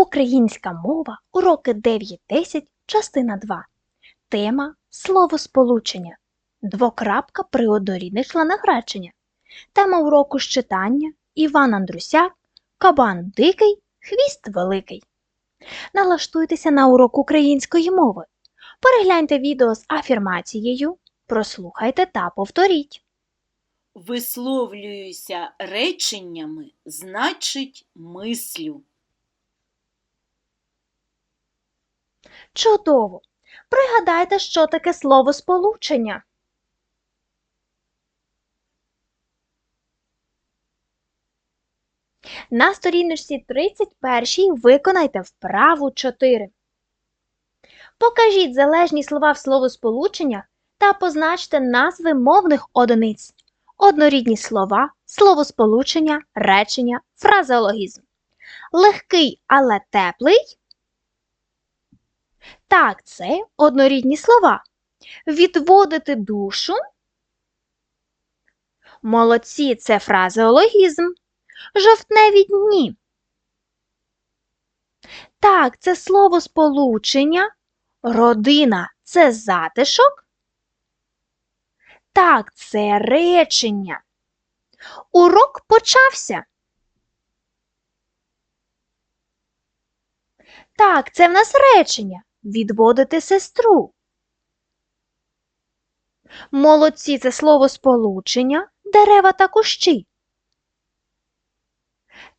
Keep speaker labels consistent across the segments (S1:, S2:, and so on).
S1: Українська мова, уроки 9-10, частина 2. Тема словосполучення. Двокрапка при однорідних членах речення. Тема уроку з читання Іван Андрусяк, Кабан дикий, хвіст великий. Налаштуйтеся на урок української мови. Перегляньте відео з афірмацією, прослухайте та повторіть.
S2: Висловлююся реченнями, значить мислю.
S1: Чудово! Пригадайте, що таке словосполучення. На сторіночці 31 виконайте вправу 4. Покажіть залежні слова в словосполучення та позначте назви мовних одиниць. Однорідні слова, словосполучення, речення, фразеологізм. Легкий, але теплий. Так, це однорідні слова. Відводити душу. Молодці це фразеологізм. Жовтневі дні. Так, це слово сполучення. Родина це затишок. Так, це речення. Урок почався. Так, це в нас речення. Відводити сестру. Молодці це слово сполучення, дерева та кущі.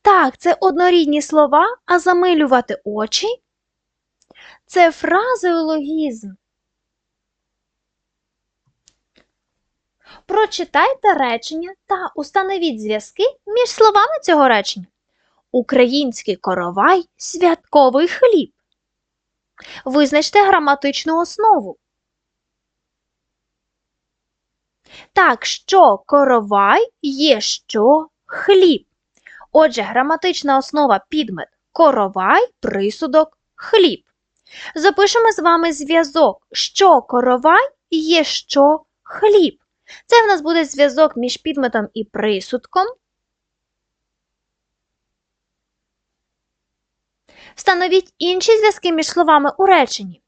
S1: Так, це однорідні слова, а замилювати очі це фразеологізм. Прочитайте речення та установіть зв'язки між словами цього речення. Український коровай святковий хліб. Визначте граматичну основу. Так, що коровай є що хліб. Отже, граматична основа підмет коровай, присудок, хліб. Запишемо з вами зв'язок, що коровай є що хліб. Це в нас буде зв'язок між підметом і присудком. Встановіть інші зв'язки між словами у реченні.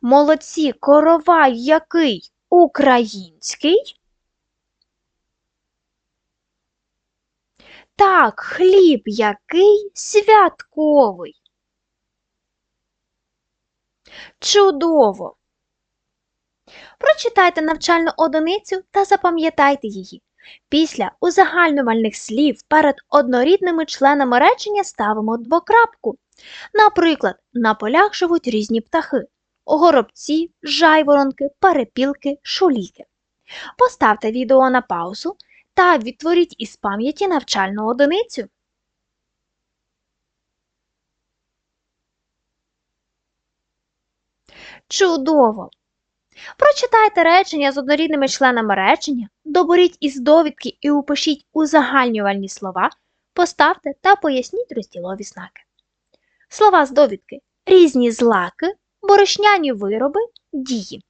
S1: Молодці коровай який український. Так, хліб який святковий. Чудово! Прочитайте навчальну одиницю та запам'ятайте її. Після узагальнювальних слів перед однорідними членами речення ставимо двокрапку. Наприклад, на полях живуть різні птахи горобці, жайворонки, перепілки, шуліки. Поставте відео на паузу та відтворіть із пам'яті навчальну одиницю. Чудово! Прочитайте речення з однорідними членами речення, доберіть із довідки і упишіть узагальнювальні слова, поставте та поясніть розділові знаки. Слова з довідки різні злаки, борошняні вироби, дії.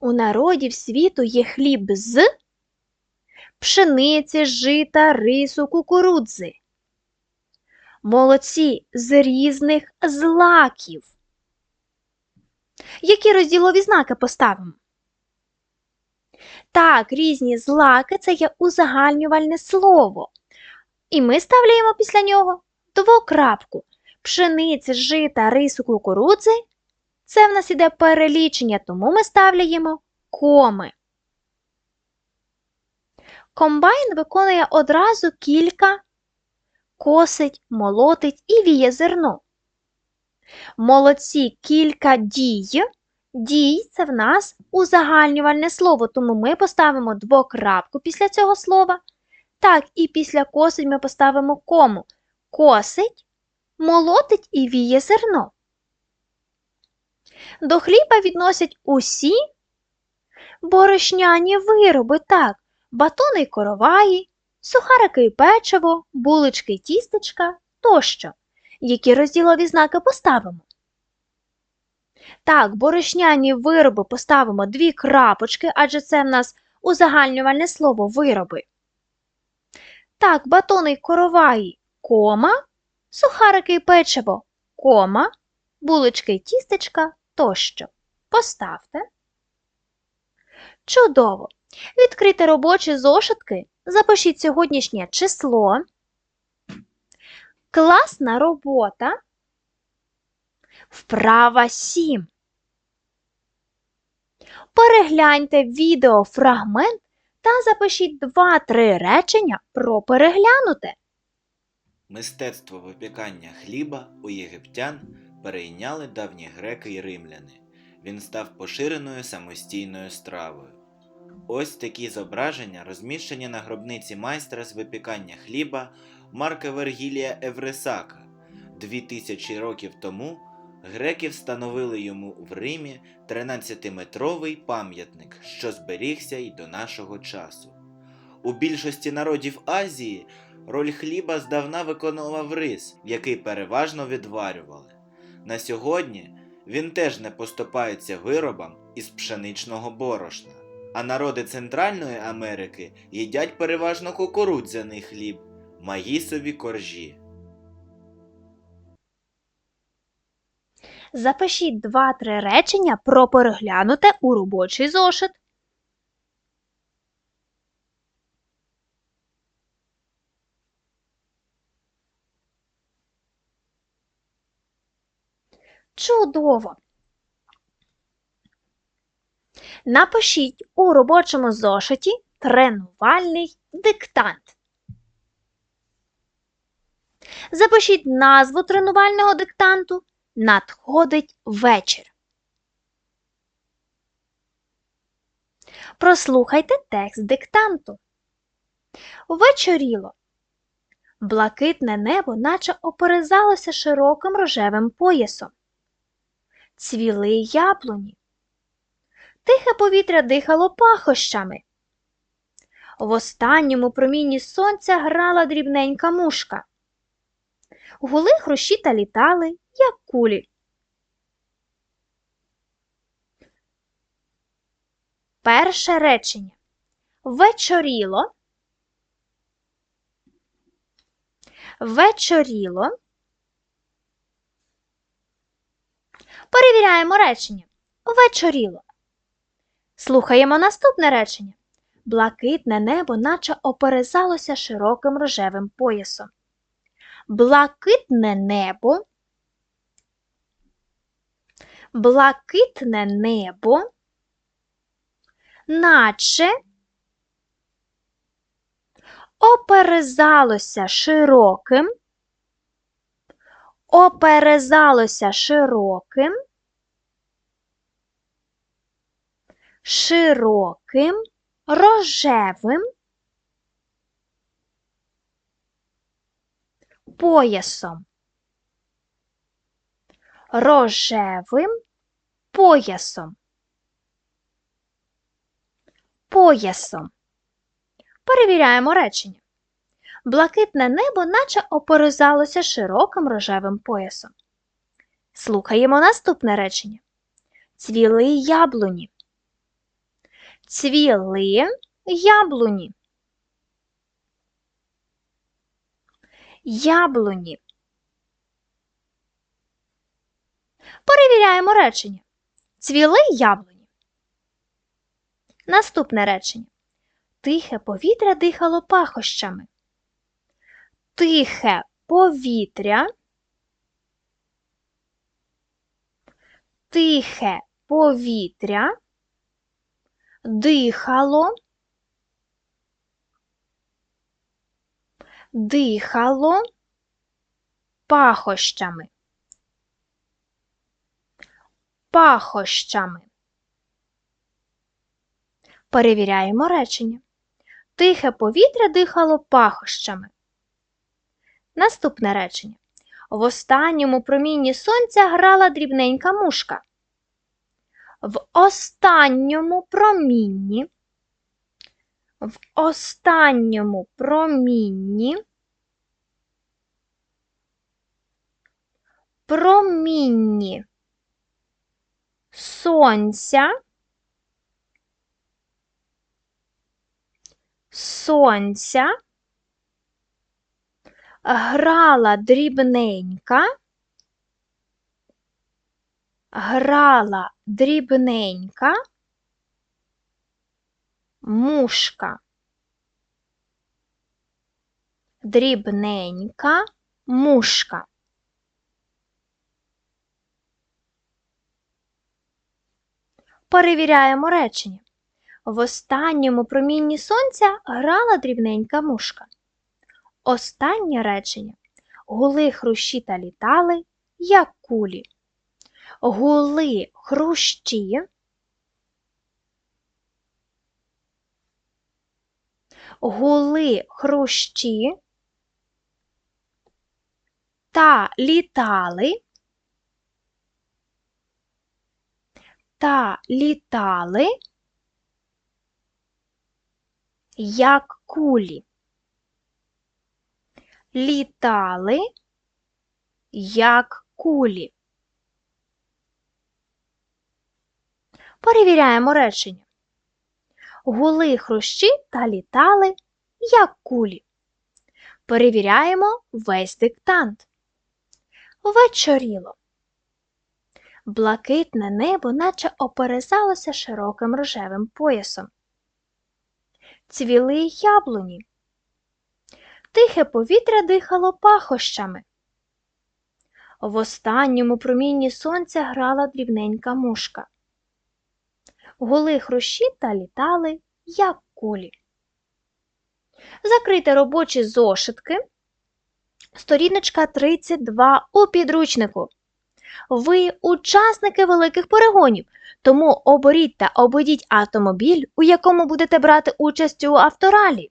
S1: У народів світу є хліб з пшениці, жита, рису, кукурудзи. Молодці з різних злаків. Які розділові знаки поставимо? Так, різні злаки це є узагальнювальне слово. І ми ставляємо після нього двокрапку. Пшениці, жита, рису, кукурудзи. Це в нас іде перелічення, тому ми ставляємо коми. Комбайн виконує одразу кілька косить, молотить і віє зерно. Молодці кілька дій. Дій це в нас узагальнювальне слово, тому ми поставимо двокрапку після цього слова. Так, і після косить ми поставимо кому. Косить, молотить і віє зерно. До хліба відносять усі борошняні вироби, так, батони й короваї, сухарики і печиво, булочки й тістечка тощо. Які розділові знаки поставимо? Так, борошняні вироби поставимо дві крапочки, адже це в нас узагальнювальне слово вироби. Так, батони й короваї кома, сухарики і печиво, кома, булочки і тістечка тощо. Поставте. Чудово! Відкрийте робочі зошитки, запишіть сьогоднішнє число. Класна робота. Вправа 7. Перегляньте відеофрагмент та запишіть 2-3 речення про переглянуте.
S3: Мистецтво випікання хліба у єгиптян перейняли давні греки й римляни. Він став поширеною самостійною стравою. Ось такі зображення розміщені на гробниці майстра з випікання хліба Марка Вергілія Евресака. Дві тисячі років тому греки встановили йому в Римі 13-метровий пам'ятник, що зберігся й до нашого часу. У більшості народів Азії роль хліба здавна виконував рис, який переважно відварювали. На сьогодні він теж не поступається виробам із пшеничного борошна. А народи Центральної Америки їдять переважно кукурудзяний хліб, маїсові коржі.
S1: Запишіть 2-3 речення про переглянуте у робочий зошит. Чудово! Напишіть у робочому зошиті тренувальний диктант. Запишіть назву тренувального диктанту Надходить вечір. Прослухайте текст диктанту. Вечоріло. Блакитне небо наче оперезалося широким рожевим поясом. Цвіли яблуні. Тихе повітря дихало пахощами. В останньому промінні сонця грала дрібненька мушка. Гули хрущі та літали, як кулі. Перше речення. Вечоріло. Вечоріло. Перевіряємо речення. Вечоріло. Слухаємо наступне речення. Блакитне небо наче оперезалося широким рожевим поясом. Блакитне небо. Блакитне небо. Наче оперезалося широким. Оперезалося широким. Широким, рожевим поясом. Рожевим поясом. Поясом. Перевіряємо речення. Блакитне небо наче оперезалося широким рожевим поясом. Слухаємо наступне речення. Цвіли яблуні. Цвіли яблуні. Яблуні. Перевіряємо речення. Цвіли яблуні. Наступне речення. Тихе повітря дихало пахощами. Тихе повітря. Тихе повітря дихало, дихало пахощами. Пахощами. Перевіряємо речення. Тихе повітря дихало пахощами. Наступне речення. В останньому промінні сонця грала дрібненька мушка. В останньому промінні. В останньому промінні. Промінні сонця. Сонця Грала дрібненька. Грала дрібненька. Мушка. Дрібненька мушка. Перевіряємо речення. В останньому промінні сонця грала дрібненька мушка. Останнє речення. Гули хрущі та літали, як кулі. Гули хрущі. Гули хрущі та літали. Та літали, як кулі. Літали, як кулі. Перевіряємо речення. Гули хрущі та літали, як кулі. Перевіряємо весь диктант. Вечоріло. Блакитне небо наче оперезалося широким рожевим поясом. Цвіли яблуні. Тихе повітря дихало пахощами. В останньому промінні сонця грала дрібненька мушка. Гули хрущі та літали, як кулі. Закрийте робочі зошитки. Сторіночка 32 у підручнику. Ви учасники великих перегонів, тому оберіть та обійдіть автомобіль, у якому будете брати участь у авторалі.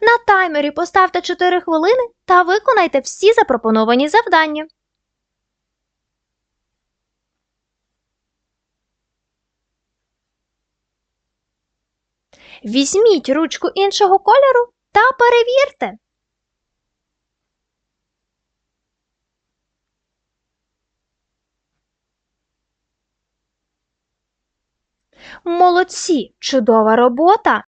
S1: На таймері поставте 4 хвилини та виконайте всі запропоновані завдання. Візьміть ручку іншого кольору та перевірте. Молодці! Чудова робота!